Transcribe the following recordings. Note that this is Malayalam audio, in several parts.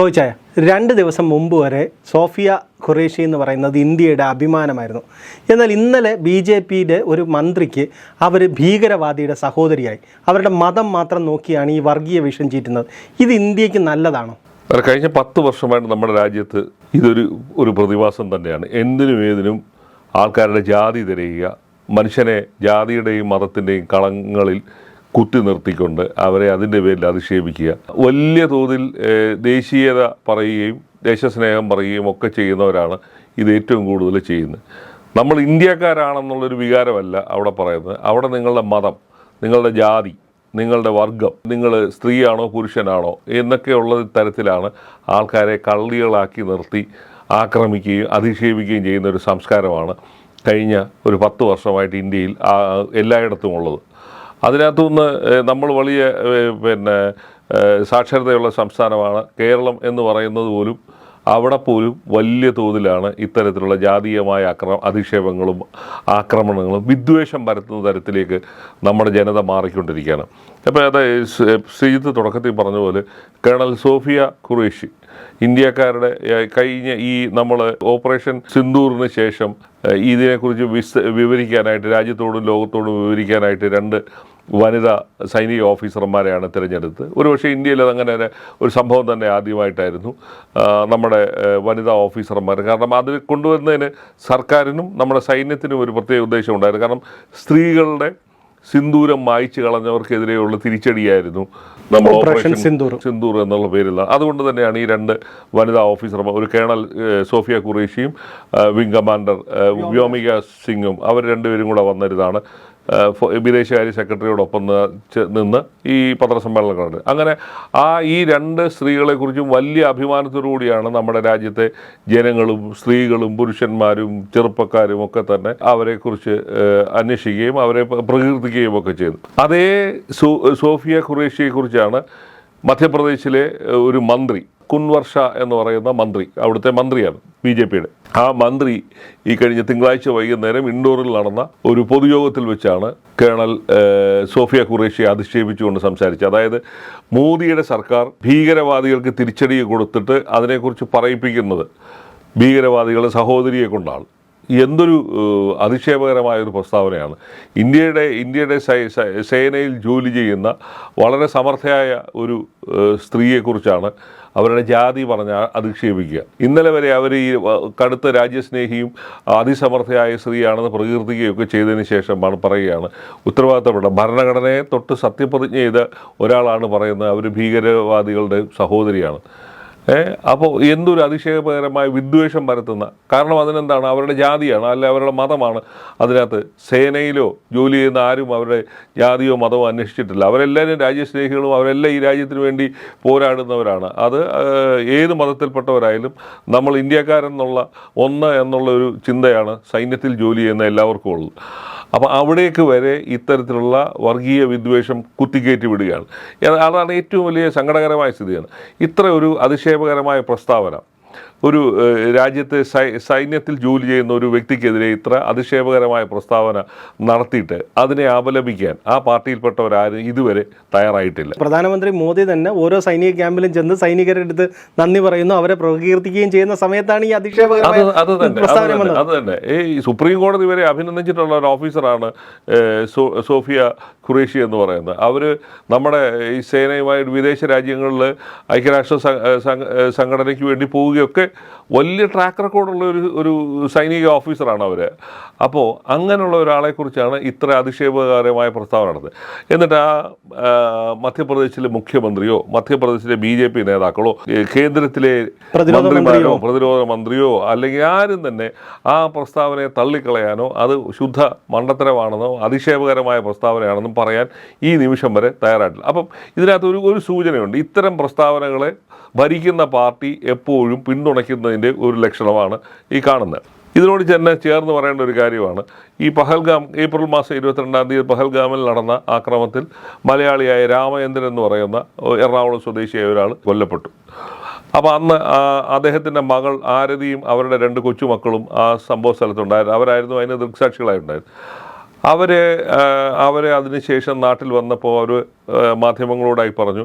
കോച്ചായ രണ്ട് ദിവസം മുമ്പ് വരെ സോഫിയ ഖുറേഷി എന്ന് പറയുന്നത് ഇന്ത്യയുടെ അഭിമാനമായിരുന്നു. എന്നാൽ ഇന്നലെ ബി ജെ പിയുടെ ഒരു മന്ത്രിക്ക് അവർ ഭീകരവാദിയുടെ സഹോദരിയായി. അവരുടെ മതം മാത്രം നോക്കിയാണ് ഈ വർഗീയ വിഷം ചീറ്റുന്നത്. ഇത് ഇന്ത്യയ്ക്ക് നല്ലതാണോ? കഴിഞ്ഞ പത്ത് വർഷമായിട്ട് നമ്മുടെ രാജ്യത്ത് ഇതൊരു ഒരു പ്രതിഭാസം തന്നെയാണ്. എന്തിനും ഏതിനും ആൾക്കാരുടെ ജാതി തിരയുക മനുഷ്യനെ ജാതിയുടെയും മതത്തിന്റെയും കളങ്ങളിൽ കുത്തി നിർത്തിക്കൊണ്ട് അവരെ അതിന്റെ പേരിൽ അധിക്ഷേപിക്കുക. വലിയ തോതിൽ ദേശീയത പറയുകയും ദേശസ്നേഹം പറയുകയും ഒക്കെ ചെയ്യുന്നവരാണ് ഇത് ഏറ്റവും കൂടുതൽ ചെയ്യുന്നത്. നമ്മൾ ഇന്ത്യക്കാരാണെന്നുള്ളൊരു വികാരമല്ല അവിടെ പറയുന്നത്. അവിടെ നിങ്ങളുടെ മതം നിങ്ങളുടെ ജാതി നിങ്ങളുടെ വർഗം നിങ്ങൾ സ്ത്രീയാണോ പുരുഷനാണോ എന്നൊക്കെയുള്ള തരത്തിലാണ് ആൾക്കാരെ കള്ളികളാക്കി നിർത്തി ആക്രമിക്കുകയും അധിക്ഷേപിക്കുകയും ചെയ്യുന്ന ഒരു സംസ്കാരമാണ് കഴിഞ്ഞ ഒരു പത്ത് വർഷമായിട്ട് ഇന്ത്യയിൽ എല്ലായിടത്തും ഉള്ളത് അതിനകത്തുനിന്ന് നമ്മൾ വലിയ പിന്നെ സാക്ഷരതയുള്ള സംസ്ഥാനമാണ് കേരളം എന്ന് പറയുന്നത് പോലും അവിടെ പോലും വലിയ തോതിലാണ് ഇത്തരത്തിലുള്ള ജാതീയമായ അക്ര അധിക്ഷേപങ്ങളും ആക്രമണങ്ങളും വിദ്വേഷം പരത്തുന്ന തരത്തിലേക്ക് നമ്മുടെ ജനത മാറിക്കൊണ്ടിരിക്കുകയാണ്. അപ്പോൾ അത് ശ്രീജിത്ത് തുടക്കത്തിൽ പറഞ്ഞ പോലെ കേണൽ സോഫിയ ഖുറേഷി ഇന്ത്യക്കാരുടെ കഴിഞ്ഞ ഈ നമ്മൾ ഓപ്പറേഷൻ സിന്ദൂറിന് ശേഷം ഇതിനെക്കുറിച്ച് വിസ് വിവരിക്കാനായിട്ട് രാജ്യത്തോടും ലോകത്തോടും വിവരിക്കാനായിട്ട് രണ്ട് വനിതാ സൈനിക ഓഫീസർമാരെയാണ് തിരഞ്ഞെടുത്തത് ഒരുപക്ഷെ ഇന്ത്യയിൽ അതങ്ങനെ ഒരു- സംഭവം തന്നെ ആദ്യമായിട്ടായിരുന്നു നമ്മുടെ വനിതാ ഓഫീസർമാർ കാരണം അത് കൊണ്ടുവരുന്നതിന് സർക്കാരിനും നമ്മുടെ സൈന്യത്തിനും ഒരു പ്രത്യേക ഉദ്ദേശം ഉണ്ടായിരുന്നു. കാരണം സ്ത്രീകളുടെ സിന്ദൂരം മായ്ച്ചു കളഞ്ഞവർക്കെതിരെയുള്ള തിരിച്ചടിയായിരുന്നു നമ്മൾ ഓപ്പറേഷൻ സിന്ദൂർ. സിന്ദൂർ എന്നുള്ള പേരില്ല അതുകൊണ്ട് തന്നെയാണ് ഈ രണ്ട് വനിതാ ഓഫീസർമാർ ഒരു കേണൽ സോഫിയ കുറേഷിയും വിങ് വിംഗ് കമാൻഡർ വ്യോമിക സിംഗും അവർ രണ്ടുപേരും കൂടെ ഫോ- വിദേശകാര്യ സെക്രട്ടറിയോടൊപ്പം നിന്ന് ഈ പത്രസമ്മേളനം കണ്ടത് അങ്ങനെ ആ ഈ രണ്ട് സ്ത്രീകളെക്കുറിച്ചും വലിയ അഭിമാനത്തോടുകൂടിയാണ് നമ്മുടെ രാജ്യത്തെ ജനങ്ങളും സ്ത്രീകളും പുരുഷന്മാരും ചെറുപ്പക്കാരും ഒക്കെ തന്നെ അവരെക്കുറിച്ച് അന്വേഷിക്കുകയും അവരെ പ്ര- പ്രകീർത്തിക്കുകയും ഒക്കെ ചെയ്തു അതേ സോഫിയ ഖുറേഷിയെക്കുറിച്ചാണ് മധ്യപ്രദേശിലെ ഒരു മന്ത്രി കുൻവർഷ എന്ന് പറയുന്ന മന്ത്രി അവിടുത്തെ മന്ത്രിയാണ് ബി ജെ പിയുടെ. ആ മന്ത്രി ഈ കഴിഞ്ഞ തിങ്കളാഴ്ച വൈകുന്നേരം ഇൻഡോറിൽ നടന്ന ഒരു പൊതുയോഗത്തിൽ വെച്ചാണ് കേണൽ സോഫിയ ഖുറേഷിയെ അധിക്ഷേപിച്ചുകൊണ്ട് സംസാരിച്ചത്. അതായത് മോദിയുടെ സർക്കാർ ഭീകരവാദികൾക്ക് തിരിച്ചടി കൊടുത്തിട്ട് അതിനെക്കുറിച്ച് പറയിപ്പിക്കുന്നത് ഭീകരവാദികളുടെ സഹോദരിയെ കൊണ്ടാണ്. എന്തൊരു അതിക്ഷേപകരമായ ഒരു പ്രസ്താവനയാണ്. ഇന്ത്യയുടെ ഇന്ത്യയുടെ സേനയിൽ ജോലി ചെയ്യുന്ന വളരെ സമർത്ഥയായ ഒരു സ്ത്രീയെക്കുറിച്ചാണ് അവരുടെ ജാതി പറഞ്ഞ അധിക്ഷേപിക്കുക. ഇന്നലെ വരെ അവർ ഈ കടുത്ത രാജ്യസ്നേഹിയും അതിസമർത്ഥയായ സ്ത്രീയാണെന്ന് പ്രകീർത്തിക്കുകയൊക്കെ ചെയ്തതിന് ശേഷമാണ് പറയുകയാണ്. ഉത്തരവാദിത്തപ്പെട്ട ഭരണഘടനയെ തൊട്ട് സത്യപ്രതിജ്ഞ ചെയ്ത ഒരാളാണ് പറയുന്നത്. അവർ ഭീകരവാദികളുടെ സഹോദരിയാണ്. അപ്പോൾ എന്തൊരു അതിശയകരമായ വിദ്വേഷം പരത്തുന്ന? കാരണം അതിനെന്താണ്? അവരുടെ ജാതിയാണ് അല്ലെ അവരുടെ മതമാണ്. അതിനകത്ത് സേനയിലോ ജോലി ചെയ്യുന്ന ആരും അവരുടെ ജാതിയോ മതമോ അന്വേഷിച്ചിട്ടില്ല. അവരെല്ലാവരും രാജ്യസ്നേഹികളും അവരെല്ലാം ഈ രാജ്യത്തിന് വേണ്ടി പോരാടുന്നവരാണ്. അത് ഏത് മതത്തിൽപ്പെട്ടവരായാലും നമ്മൾ ഇന്ത്യക്കാരെന്നുള്ള ഒന്ന് എന്നുള്ള ഒരു ചിന്തയാണ് സൈന്യത്തിൽ ജോലി ചെയ്യുന്ന എല്ലാവർക്കും ഉള്ളത്. അപ്പോൾ അവിടേക്ക് വരെ ഇത്തരത്തിലുള്ള വർഗീയ വിദ്വേഷം കുത്തിക്കയറ്റി വിടുകയാണ്. അതാണ് ഏറ്റവും വലിയ സങ്കടകരമായ സ്ഥിതിയാണ്. ഇത്ര ഒരു അതിശയപകരമായ പ്രസ്താവന. ഒരു രാജ്യത്തെ സൈ സൈന്യത്തിൽ ജോലി ചെയ്യുന്ന ഒരു വ്യക്തിക്കെതിരെ ഇത്ര അധിക്ഷേപകരമായ പ്രസ്താവന നടത്തിയിട്ട് അതിനെ അപലപിക്കാൻ ആ പാർട്ടിയിൽപ്പെട്ടവരാരും ഇതുവരെ തയ്യാറായിട്ടില്ല. പ്രധാനമന്ത്രി മോദി തന്നെ ഓരോ സൈനിക ക്യാമ്പിലും ചെന്ന് സൈനികരുടെ അടുത്ത് നന്ദി പറയുന്നു അവരെ പ്രകീർത്തിക്കുകയും ചെയ്യുന്ന സമയത്താണ് ഈ അധിക്ഷേപകരമായ അത് തന്നെ അത് തന്നെ ഈ സുപ്രീം കോടതി വരെ അഭിനന്ദിച്ചിട്ടുള്ള ഒരു ഓഫീസറാണ് സോഫിയ ഖുറേഷി എന്ന് പറയുന്നത്. അവർ നമ്മുടെ ഈ സേനയുമായി വിദേശ രാജ്യങ്ങളിൽ ഐക്യരാഷ്ട്ര സംഘടനയ്ക്ക് വേണ്ടി പോവുകയൊക്കെ വലിയ ട്രാക്ക് റെക്കോർഡുള്ള ഒരു ഒരു സൈനിക ഓഫീസറാണ് അവർ അപ്പോൾ അങ്ങനെയുള്ള ഒരാളെക്കുറിച്ചാണ് ഇത്ര അധിക്ഷേപകരമായ പ്രസ്താവന നടത്തുന്നത് എന്നിട്ട് ആ മധ്യപ്രദേശിലെ മുഖ്യമന്ത്രിയോ മധ്യപ്രദേശിലെ ബി ജെ പി നേതാക്കളോ കേന്ദ്രത്തിലെ മന്ത്രിമാരോ? പ്രതിരോധ മന്ത്രിയോ അല്ലെങ്കിൽ ആരും തന്നെ ആ പ്രസ്താവനയെ തള്ളിക്കളയാനോ അത് ശുദ്ധ മണ്ടത്തരമാണെന്നോ അതിക്ഷേപകരമായ പ്രസ്താവനയാണെന്നും പറയാൻ ഈ നിമിഷം വരെ തയ്യാറായിട്ടില്ല. അപ്പം ഇതിനകത്ത് ഒരു ഒരു സൂചനയുണ്ട്. ഇത്തരം പ്രസ്താവനകളെ ഭരിക്കുന്ന പാർട്ടി എപ്പോഴും പിന്തുണയ്ക്കുന്നതിന്റെ ഒരു ലക്ഷണമാണ് ഈ കാണുന്നത്. ഇതിനോട് തന്നെ ചേർന്ന് പറയേണ്ട ഒരു കാര്യമാണ് ഈ പഹൽഗാം ഏപ്രിൽ മാസം ഇരുപത്തിരണ്ടാം തീയതി പഹൽഗാമിൽ നടന്ന ആക്രമണത്തിൽ മലയാളിയായ രാമചന്ദ്രൻ എന്ന് പറയുന്ന എറണാകുളം സ്വദേശിയായ ഒരാൾ കൊല്ലപ്പെട്ടു. അപ്പോൾ അന്ന് അദ്ദേഹത്തിന്റെ മകൾ ആരതിയും അവരുടെ രണ്ട് കൊച്ചുമക്കളും ആ സംഭവ സ്ഥലത്തുണ്ടായിരുന്നു. അവരായിരുന്നു അതിന് ദൃക്സാക്ഷികളായിട്ടുണ്ടായിരുന്നു അവരെ അവരെ അതിനുശേഷം നാട്ടിൽ വന്നപ്പോൾ അവർ മാധ്യമങ്ങളോടായി പറഞ്ഞു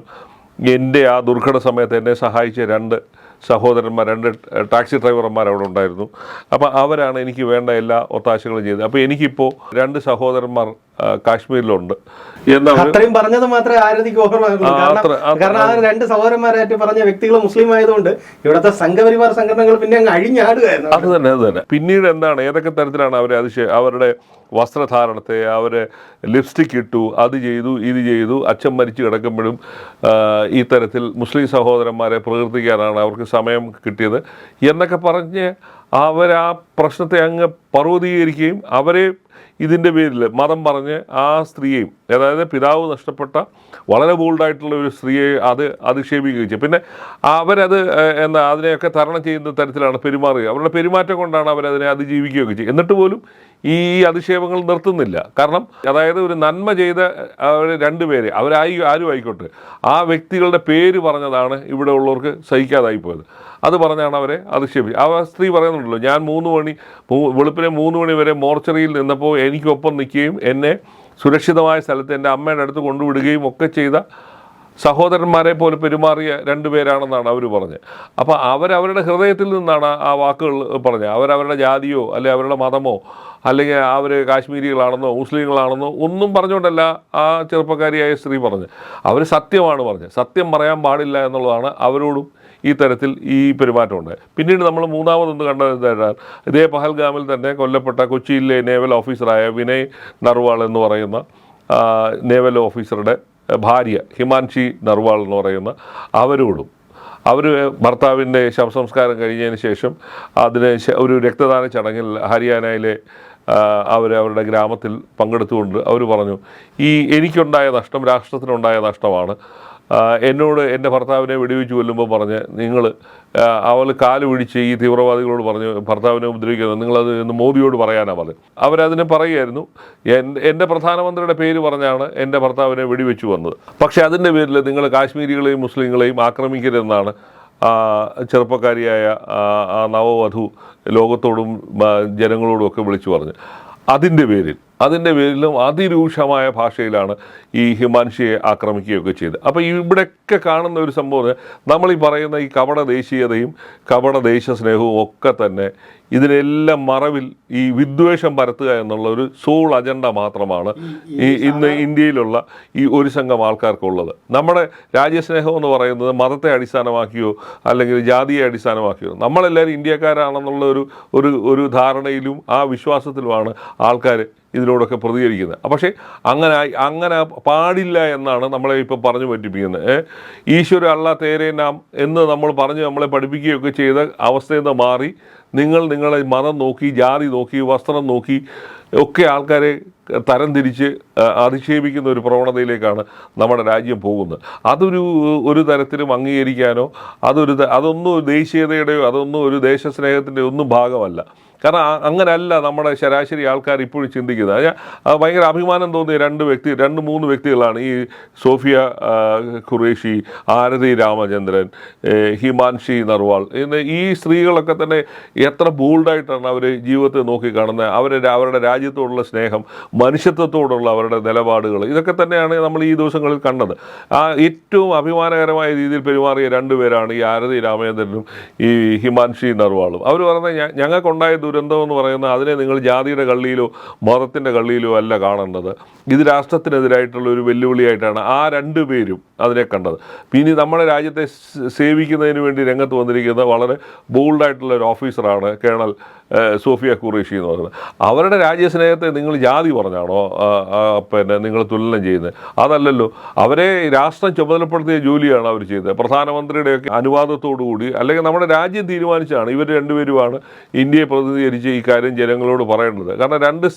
എന്റെ ആ ദുർഘട സമയത്ത് എന്നെ സഹായിച്ച രണ്ട് സഹോദരന്മാർ രണ്ട് ടാക്സി ഡ്രൈവർമാർ അവിടെ ഉണ്ടായിരുന്നു. അപ്പോൾ അവരാണ് എനിക്ക് വേണ്ട എല്ലാ ഒത്താശകളും ചെയ്തത്. അപ്പോൾ എനിക്കിപ്പോൾ രണ്ട് സഹോദരന്മാർ കാശ്മീരിലുണ്ട്. അത്രയും പറഞ്ഞത് മാത്രമേ ആരതിക്ക് ഓർമ്മയുള്ളൂ. കാരണം ആ. രണ്ട് സഹോദരന്മാരായിട്ട് പറഞ്ഞ വ്യക്തികൾ മുസ്ലിം ആയതുകൊണ്ട് ഇവിടുത്തെ സംഘപരിവാർ സംഘടനകൾ പിന്നെ അങ്ങ് അഴിഞ്ഞാടുകയായിരുന്നു. അത് തന്നെ അത് തന്നെ. പിന്നീട് എന്താണ്? ഏതൊക്കെ തരത്തിലാണ് അവരെ അതിശയ അവരുടെ വസ്ത്രധാരണത്തെ അവരെ ലിപ്സ്റ്റിക് ഇട്ടു അത് ചെയ്തു ഇത് ചെയ്തു അച്ഛൻ മരിച്ചു കിടക്കുമ്പോഴും ഈ തരത്തിൽ മുസ്ലിം സഹോദരന്മാരെ പ്രകീർത്തിക്കാനാണ് അവർക്ക് സമയം കിട്ടിയത്. എന്നൊക്കെ പറഞ്ഞ് അവർ ആ പ്രശ്നത്തെ അങ്ങ് പർവതീകരിക്കുകയും അവരെ ഇതിന്റെ പേരിൽ മതം പറഞ്ഞ് ആ സ്ത്രീയെയും അതായത് പിതാവ് നഷ്ടപ്പെട്ട വളരെ ബോൾഡായിട്ടുള്ള ഒരു സ്ത്രീയെ അത് അധിക്ഷേപിക്കുകയും ചെയ്യും പിന്നെ അവരത് എന്താ അതിനെയൊക്കെ തരണം ചെയ്യുന്ന തരത്തിലാണ് പെരുമാറുക. അവരുടെ പെരുമാറ്റം കൊണ്ടാണ് അവരതിനെ അതിജീവിക്കുകയൊക്കെ ചെയ്യുക എന്നിട്ട് പോലും ഈ അധിക്ഷേപങ്ങൾ നിർത്തുന്നില്ല. കാരണം അതായത് ഒരു നന്മ ചെയ്ത അവർ രണ്ടുപേരെ അവരായി ആരും ആയിക്കോട്ടെ ആ വ്യക്തികളുടെ പേര് പറഞ്ഞതാണ് ഇവിടെ ഉള്ളവർക്ക് സഹിക്കാതായി പോയത്. അത് പറഞ്ഞാണ് അവരെ അധിക്ഷേപിച്ചത്. ആ സ്ത്രീ പറയുന്നുണ്ടല്ലോ ഞാൻ മൂന്ന് മണി വെളുപ്പിനെ മൂന്ന് മണി വരെ മോർച്ചറിയിൽ നിന്നപ്പോൾ എനിക്കൊപ്പം നിൽക്കുകയും എന്നെ സുരക്ഷിതമായ സ്ഥലത്ത് എന്റെ അമ്മയുടെ അടുത്ത് കൊണ്ടുവിടുകയും ഒക്കെ ചെയ്ത സഹോദരന്മാരെ പോലെ പെരുമാറിയ രണ്ടുപേരാണെന്നാണ് അവർ പറഞ്ഞത്. അപ്പോൾ അവരവരുടെ ഹൃദയത്തിൽ നിന്നാണ് ആ വാക്കുകൾ പറഞ്ഞത്. അവരവരുടെ ജാതിയോ അല്ലെ അവരുടെ മതമോ അല്ലെങ്കിൽ അവർ കാശ്മീരികളാണെന്നോ മുസ്ലിങ്ങളാണെന്നോ ഒന്നും പറഞ്ഞുകൊണ്ടല്ല ആ ചെറുപ്പക്കാരിയായ സ്ത്രീ പറഞ്ഞത്. അവർ സത്യമാണ് പറഞ്ഞത്. സത്യം പറയാൻ പാടില്ല എന്നുള്ളതാണ് അവരോടും ഈ തരത്തിൽ ഈ പെരുമാറ്റമുണ്ട്. പിന്നീട് നമ്മൾ മൂന്നാമതൊന്ന് കണ്ടത് എന്താണ് ഇതേ പഹൽഗാമിൽ തന്നെ കൊല്ലപ്പെട്ട കൊച്ചിയിലെ നേവൽ ഓഫീസറായ വിനയ് നർവാൾ എന്ന് പറയുന്ന നേവൽ ഓഫീസറുടെ ഭാര്യ ഹിമാൻഷി നർവാൾ എന്ന് പറയുന്ന അവരോടും അവർ ഭർത്താവിന്റെ ശവസംസ്കാരം കഴിഞ്ഞതിന് ശേഷം അതിന് ഒരു രക്തദാന ചടങ്ങിൽ ഹരിയാനയിലെ അവർ അവരുടെ ഗ്രാമത്തിൽ പങ്കെടുത്തുകൊണ്ട് അവർ പറഞ്ഞു ഈ എനിക്കുണ്ടായ നഷ്ടം രാഷ്ട്രത്തിനുണ്ടായ നഷ്ടമാണ്. എന്നോട് എന്റെ ഭർത്താവിനെ വെടിവെച്ച് കൊല്ലുമ്പോൾ പറഞ്ഞ് നിങ്ങൾ അവൾ കാൽ പിടിച്ച് ഈ തീവ്രവാദികളോട് പറഞ്ഞു ഭർത്താവിനെ ഉപദ്രവിക്കുന്നത്. നിങ്ങളത് എന്ന് മോദിയോട് പറയാനാണ് പറഞ്ഞു. അവരതിന് പറയുമായിരുന്നു എന്റെ പ്രധാനമന്ത്രിയുടെ പേര് പറഞ്ഞാണ് എന്റെ ഭർത്താവിനെ വെടിവെച്ച് വന്നത് പക്ഷേ അതിന്റെ പേരിൽ നിങ്ങൾ കാശ്മീരികളെയും മുസ്ലിങ്ങളെയും ആക്രമിക്കരുതെന്നാണ് ചെറുപ്പക്കാരിയായ നവവധു ലോകത്തോടും ജനങ്ങളോടും ഒക്കെ വിളിച്ചു പറഞ്ഞു. അതിന്റെ പേരിൽ അതിന്റെ പേരിലും അതിരൂക്ഷമായ ഭാഷയിലാണ് ഈ ഹിമാൻഷിയെ ആക്രമിക്കുകയൊക്കെ ചെയ്തത്. അപ്പോൾ ഇവിടെയൊക്കെ കാണുന്ന ഒരു സംഭവം നമ്മൾ ഈ പറയുന്ന ഈ കപട ദേശീയതയും കപട ദേശസ്നേഹവും ഒക്കെ തന്നെ ഇതിനെല്ലാം മറവിൽ ഈ വിദ്വേഷം പരത്തുക എന്നുള്ള ഒരു സോൾ അജണ്ട മാത്രമാണ് ഈ ഇന്ന് ഇന്ത്യയിലുള്ള ഈ ഒരു സംഘം ആൾക്കാർക്കുള്ളത്. നമ്മുടെ രാജ്യസ്നേഹം എന്ന് പറയുന്നത് മതത്തെ അടിസ്ഥാനമാക്കിയോ അല്ലെങ്കിൽ ജാതിയെ അടിസ്ഥാനമാക്കിയോ നമ്മളെല്ലാവരും ഇന്ത്യക്കാരാണെന്നുള്ള ഒരു ഒരു ഒരു ധാരണയിലും ആ വിശ്വാസത്തിലുമാണ് ആൾക്കാർ ഇതിനോടൊക്കെ പ്രതികരിക്കുന്നത്. പക്ഷേ അങ്ങനെ അങ്ങനെ പാടില്ല എന്നാണ് നമ്മളെ ഇപ്പോൾ പറഞ്ഞു പറ്റിപ്പിക്കുന്നത്? ഈശ്വര അള്ള തേരേ നാം എന്ന് നമ്മൾ പറഞ്ഞ് നമ്മളെ പഠിപ്പിക്കുകയൊക്കെ ചെയ്ത അവസ്ഥയിൽ നിന്ന് മാറി നിങ്ങൾ നിങ്ങളെ മതം നോക്കി ജാതി നോക്കി വസ്ത്രം നോക്കി ഒക്കെ ആൾക്കാരെ തരംതിരിച്ച് അധിക്ഷേപിക്കുന്ന ഒരു പ്രവണതയിലേക്കാണ് നമ്മുടെ രാജ്യം പോകുന്നത്. അതൊരു ഒരു തരത്തിലും അംഗീകരിക്കാനോ അതൊരു അതൊന്നും ദേശീയതയുടെയോ അതൊന്നും ഒരു ദേശസ്നേഹത്തിന്റെ ഒന്നും ഭാഗമല്ല. കാരണം അങ്ങനെയല്ല നമ്മുടെ ശരാശരി ആൾക്കാർ ഇപ്പോഴും ചിന്തിക്കുന്നത്. ഭയങ്കര അഭിമാനം തോന്നിയ രണ്ട് വ്യക്തി രണ്ട് മൂന്ന് വ്യക്തികളാണ് ഈ സോഫിയ ഖുറേഷി ആരതി രാമചന്ദ്രൻ ഹിമാൻഷി നർവാൾ. ഈ സ്ത്രീകളൊക്കെ തന്നെ എത്ര ബോൾഡായിട്ടാണ് അവർ ജീവിതത്തെ നോക്കി കാണുന്നത്. അവരുടെ അവരുടെ രാജ്യത്തോടുള്ള സ്നേഹം മനുഷ്യത്വത്തോടുള്ള അവരുടെ നിലപാടുകൾ ഇതൊക്കെ തന്നെയാണ് നമ്മൾ ഈ ദിവസങ്ങളിൽ കണ്ടത്. ആ ഏറ്റവും അഭിമാനകരമായ രീതിയിൽ പെരുമാറിയ രണ്ടുപേരാണ് ഈ ആരതി രാമചന്ദ്രനും ഈ ഹിമാൻഷി നർവാളും. അവർ പറഞ്ഞ "ഞ- ഞങ്ങൾക്കുണ്ടായ ദുരന്തം എന്ന് പറയുന്നത് അതിനെ നിങ്ങൾ ജാതിയുടെ കള്ളിയിലോ മതത്തിന്റെ കള്ളിയിലോ അല്ല കാണേണ്ടത്. ഇത് രാഷ്ട്രത്തിനെതിരായിട്ടുള്ള ഒരു വെല്ലുവിളിയായിട്ടാണ് ആ രണ്ടു പേരും അതിനെ കണ്ടത്. പിന്നെ നമ്മുടെ രാജ്യത്തെ സേവിക്കുന്നതിന് വേണ്ടി രംഗത്ത് വന്നിരിക്കുന്ന വളരെ ബോൾഡായിട്ടുള്ള ഒരു ഓഫീസറാണ് കേണൽ സോഫിയ ഖുറേഷി എന്ന് പറയുന്നത്. അവരുടെ രാജ്യസ്നേഹത്തെ നിങ്ങൾ ജാതി പറഞ്ഞാണോ? പിന്നെ നിങ്ങൾ തുലനം ചെയ്യുന്നത്. അതല്ലല്ലോ അവരെ രാഷ്ട്രം ചുമതലപ്പെടുത്തിയ ജോലിയാണ് അവർ ചെയ്തത്. പ്രധാനമന്ത്രിയുടെയൊക്കെ അനുവാദത്തോടുകൂടി അല്ലെങ്കിൽ നമ്മുടെ രാജ്യം തീരുമാനിച്ചാണ് ഇവർ രണ്ടുപേരുമാണ് ഇന്ത്യയെ പ്രതിനിധീകരിച്ച് ഈ കാര്യം ജനങ്ങളോട് പറയേണ്ടത്. കാരണം രണ്ട്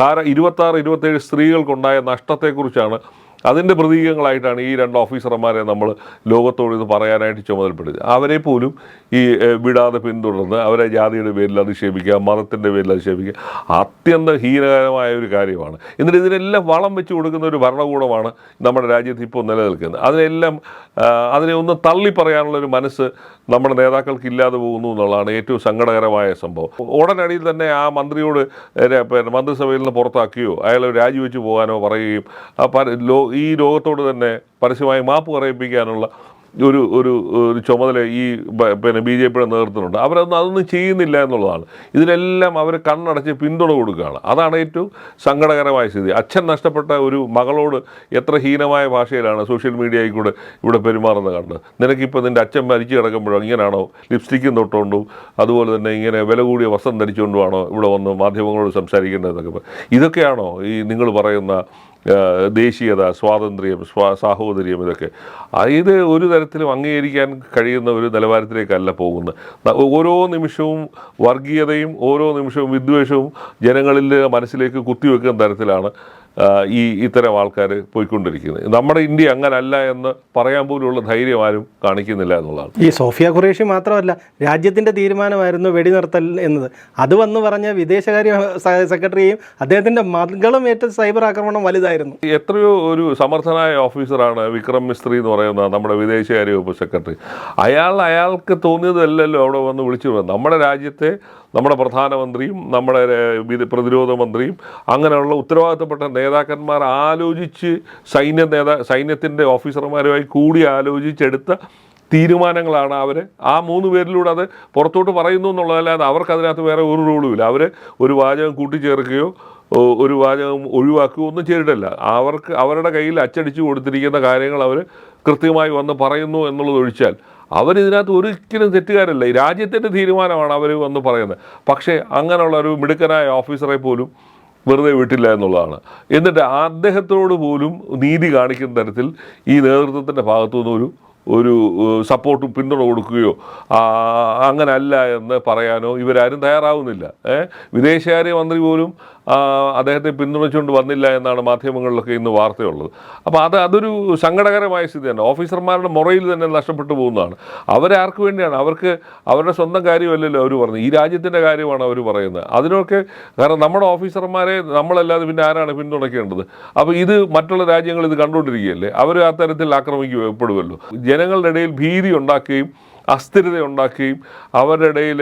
ധാര ഇരുപത്താറ് ഇരുപത്തേഴ് സ്ത്രീകൾക്കുണ്ടായ നഷ്ടത്തെക്കുറിച്ചാണ് അതിന്റെ പ്രതീകങ്ങളായിട്ടാണ് ഈ രണ്ട് ഓഫീസർമാരെ നമ്മൾ ലോകത്തോട് ഇത് പറയാനായിട്ട് ചുമതലപ്പെടുത്തി അവരെ പോലും ഈ വിടാതെ പിന്തുടർന്ന് അവരെ ജാതിയുടെ പേരിൽ അധിക്ഷേപിക്കുക മതത്തിന്റെ പേരിൽ അധിക്ഷേപിക്കുക അത്യന്തം ഹീനകരമായ ഒരു കാര്യമാണ്. എന്നിട്ട് ഇതിനെല്ലാം വളം വെച്ച് കൊടുക്കുന്ന ഒരു ഭരണകൂടമാണ് നമ്മുടെ രാജ്യത്ത് ഇപ്പോൾ നിലനിൽക്കുന്നത്. അതിനെല്ലാം അതിനെ ഒന്ന് തള്ളി പറയാനുള്ള ഒരു മനസ്സ് നമ്മുടെ നേതാക്കൾക്ക് ഇല്ലാതെ പോകുന്നു എന്നുള്ളതാണ് ഏറ്റവും സങ്കടകരമായ സംഭവം. ഉടനടിയിൽ തന്നെ ആ മന്ത്രിയോട് പിന്നെ മന്ത്രിസഭയിൽ നിന്ന് പുറത്താക്കിയോ അയാളെ രാജിവെച്ച് പോകാനോ പറയുകയും ലോ ഈ രോഗത്തോട് തന്നെ പരസ്യമായി മാപ്പ് പറയിപ്പിക്കാനുള്ള ഒരു ഒരു ഒരു ചുമതല ഈ പിന്നെ ബി ജെ പിയുടെ നേതൃത്വത്തിലുണ്ട് അവരൊന്നും അതൊന്നും ചെയ്യുന്നില്ല എന്നുള്ളതാണ്. ഇതിലെല്ലാം അവർ കണ്ണടച്ച് പിന്തുണ കൊടുക്കുകയാണ്. അതാണ് ഏറ്റവും സങ്കടകരമായ സ്ഥിതി. അച്ഛൻ നഷ്ടപ്പെട്ട ഒരു മകളോട് എത്ര ഹീനമായ ഭാഷയിലാണ് സോഷ്യൽ മീഡിയയിൽ കൂടെ ഇവിടെ പെരുമാറുന്നത് കണ്ടത്. നിനക്കിപ്പോൾ നിന്റെ അച്ഛൻ മരിച്ചു കിടക്കുമ്പോഴോ ഇങ്ങനെയാണോ ലിപ്സ്റ്റിക്കും തൊട്ടുകൊണ്ടും അതുപോലെ തന്നെ ഇങ്ങനെ വില കൂടിയ വസ്ത്രം ധരിച്ചുകൊണ്ടുമാണോ ഇവിടെ വന്ന് മാധ്യമങ്ങളോട് സംസാരിക്കേണ്ടതെന്നൊക്കെ ഇതൊക്കെയാണോ ഈ നിങ്ങൾ പറയുന്ന ദേശീയത സ്വാതന്ത്ര്യം സ്വാ സാഹോദര്യം ഇതൊക്കെ. ഇത് ഒരു തരത്തിലും അംഗീകരിക്കാൻ കഴിയുന്ന ഒരു നിലവാരത്തിലേക്കല്ല പോകുന്നത്. ഓരോ നിമിഷവും വർഗീയതയും ഓരോ നിമിഷവും വിദ്വേഷവും ജനങ്ങളിലെ മനസ്സിലേക്ക് കുത്തിവെക്കുന്ന തരത്തിലാണ് ഈ ഇത്തരം ആൾക്കാർ പോയിക്കൊണ്ടിരിക്കുന്നത്. നമ്മുടെ ഇന്ത്യ അങ്ങനല്ല എന്ന് പറയാൻ പോലുള്ള ധൈര്യം ആരും കാണിക്കുന്നില്ല എന്നുള്ളതാണ്. ഈ സോഫിയ ഖുറേഷി മാത്രമല്ല രാജ്യത്തിന്റെ തീരുമാനമായിരുന്നു വെടിനിർത്തൽ എന്നത്. അത് വന്ന് പറഞ്ഞ വിദേശകാര്യ സെക്രട്ടറിയും അദ്ദേഹത്തിന്റെ മകളും ഏറ്റ സൈബർ ആക്രമണം വലുതായിരുന്നു. എത്രയോ ഒരു സമർത്ഥനായ ഓഫീസറാണ് വിക്രം മിസ്ത്രി എന്ന് പറയുന്ന നമ്മുടെ വിദേശകാര്യ വകുപ്പ് സെക്രട്ടറി. അയാൾ അയാൾക്ക് തോന്നിയതല്ലല്ലോ അവിടെ വന്ന് വിളിച്ചു നമ്മുടെ രാജ്യത്തെ നമ്മുടെ പ്രധാനമന്ത്രിയും നമ്മുടെ പ്രതിരോധ മന്ത്രിയും അങ്ങനെയുള്ള ഉത്തരവാദിത്തപ്പെട്ട നേതാക്കന്മാർ ആലോചിച്ച് സൈന്യ നേതാ സൈന്യത്തിന്റെ ഓഫീസർമാരുമായി കൂടി ആലോചിച്ചെടുത്ത തീരുമാനങ്ങളാണ് അവർ ആ മൂന്ന് പേരിലൂടെ അത് പുറത്തോട്ട് പറയുന്നു എന്നുള്ളതല്ലാതെ അവർക്കതിനകത്ത് വേറെ ഒരു റോളും ഇല്ല. അവർ ഒരു വാചകം കൂട്ടിച്ചേർക്കുകയോ ഒരു വാചകം ഒഴിവാക്കുകയോ ഒന്നും ചെയ്തിട്ടില്ല. അവർക്ക് അവരുടെ കയ്യിൽ അച്ചടിച്ചു കൊടുത്തിരിക്കുന്ന കാര്യങ്ങൾ അവർ കൃത്യമായി വന്ന് പറയുന്നു എന്നുള്ളത് ഒഴിച്ചാൽ അവരിതിനകത്ത് ഒരിക്കലും തെറ്റുകാരല്ല. ഈ രാജ്യത്തിന്റെ തീരുമാനമാണ് അവർ വന്ന് പറയുന്നത്. പക്ഷേ അങ്ങനെയുള്ള ഒരു മിടുക്കനായ ഓഫീസറെ പോലും വെറുതെ വിട്ടില്ല എന്നുള്ളതാണ്. എന്നിട്ട് അദ്ദേഹത്തോട് പോലും നീതി കാണിക്കുന്ന തരത്തിൽ ഈ നേതൃത്വത്തിന്റെ ഭാഗത്തുനിന്ന് ഒരു സപ്പോർട്ടും പിന്തുണ കൊടുക്കുകയോ അങ്ങനല്ല എന്ന് പറയാനോ ഇവരാരും തയ്യാറാവുന്നില്ല. വിദേശകാര്യ മന്ത്രി പോലും അദ്ദേഹത്തെ പിന്തുണച്ചുകൊണ്ട് വന്നില്ല എന്നാണ് മാധ്യമങ്ങളിലൊക്കെ ഇന്ന് വാർത്തയുള്ളത്. അപ്പോൾ അത് അതൊരു സങ്കടകരമായ സ്ഥിതിയാണ്. ഓഫീസർമാരുടെ മുറയിൽ തന്നെ നഷ്ടപ്പെട്ടു പോകുന്നതാണ്. അവരാർക്ക് വേണ്ടിയാണ്. അവർക്ക് അവരുടെ സ്വന്തം കാര്യമല്ലല്ലോ അവർ പറഞ്ഞത്. ഈ രാജ്യത്തിന്റെ കാര്യമാണ് അവർ പറയുന്നത്. അതിനൊക്കെ കാരണം നമ്മുടെ ഓഫീസർമാരെ നമ്മളല്ലാതെ പിന്നെ ആരാണ് പിന്തുണയ്ക്കേണ്ടത്? അപ്പോൾ ഇത് മറ്റുള്ള രാജ്യങ്ങൾ ഇത് കണ്ടുകൊണ്ടിരിക്കുകയല്ലേ? അവർ ആ തരത്തിൽ ആക്രമിക്കപ്പെടുമല്ലോ ജനങ്ങളുടെ ഇടയിൽ ഭീതി ഉണ്ടാക്കുകയും അസ്ഥിരത ഉണ്ടാക്കുകയും അവരുടെ ഇടയിൽ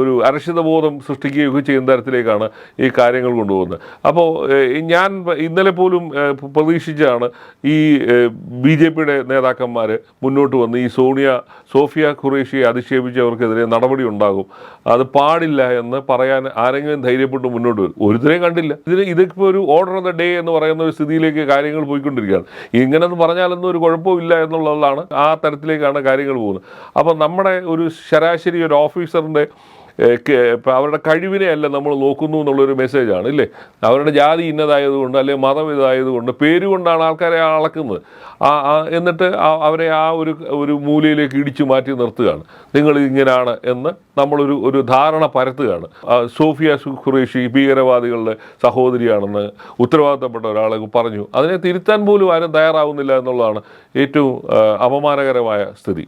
ഒരു അരക്ഷിതബോധം സൃഷ്ടിക്കുകയും ഒക്കെ ചെയ്യുന്ന തരത്തിലേക്കാണ് ഈ കാര്യങ്ങൾ കൊണ്ടുപോകുന്നത്. അപ്പോൾ ഞാൻ ഇന്നലെ പോലും പ്രതീക്ഷിച്ചാണ് ഈ ബി ജെ പിയുടെ നേതാക്കന്മാർ മുന്നോട്ട് വന്ന് ഈ സോണിയ സോഫിയ ഖുറേഷിയെ അധിക്ഷേപിച്ചവർക്കെതിരെ നടപടി ഉണ്ടാകും. അത് പാടില്ല എന്ന് പറയാൻ ആരെങ്കിലും ധൈര്യപ്പെട്ട് മുന്നോട്ട് വരും. ഒരുത്തരെയും കണ്ടില്ല. ഇതിന് ഇതിപ്പോൾ ഒരു ഓർഡർ ഓഫ് ദ ഡേ എന്ന് പറയുന്ന ഒരു സ്ഥിതിയിലേക്ക് കാര്യങ്ങൾ പോയിക്കൊണ്ടിരിക്കുകയാണ്. ഇങ്ങനെയൊന്നും പറഞ്ഞാലൊന്നും ഒരു കുഴപ്പമില്ല എന്നുള്ളതാണ് ആ തരത്തിലേക്കാണ് കാര്യങ്ങൾ പോകുന്നത്. അപ്പം നമ്മുടെ ഒരു ശരാശരി ഒരു ഓഫീസറിന്റെ അവരുടെ കഴിവിനെ അല്ല നമ്മൾ നോക്കുന്നു എന്നുള്ളൊരു മെസ്സേജാണ് ഇല്ലേ? അവരുടെ ജാതി ഇന്നതായതുകൊണ്ട് അല്ലെങ്കിൽ മതം ഇതായതുകൊണ്ട് പേരുകൊണ്ടാണ് ആൾക്കാരെ അളക്കുന്നത്. ആ എന്നിട്ട് അവരെ ആ ഒരു ഒരു മൂലയിലേക്ക് ഇടിച്ചു മാറ്റി നിർത്തുകയാണ്. നിങ്ങൾ ഇങ്ങനെയാണ് എന്ന് നമ്മളൊരു ഒരു ധാരണ പരത്തുകയാണ്. സോഫിയ സുഖുറേഷി ഭീകരവാദികളുടെ സഹോദരിയാണെന്ന് ഉത്തരവാദിത്തപ്പെട്ട ഒരാളെ പറഞ്ഞു. അതിനെ തിരുത്താൻ പോലും ആരും തയ്യാറാവുന്നില്ല എന്നുള്ളതാണ് ഏറ്റവും അപമാനകരമായ സ്ഥിതി.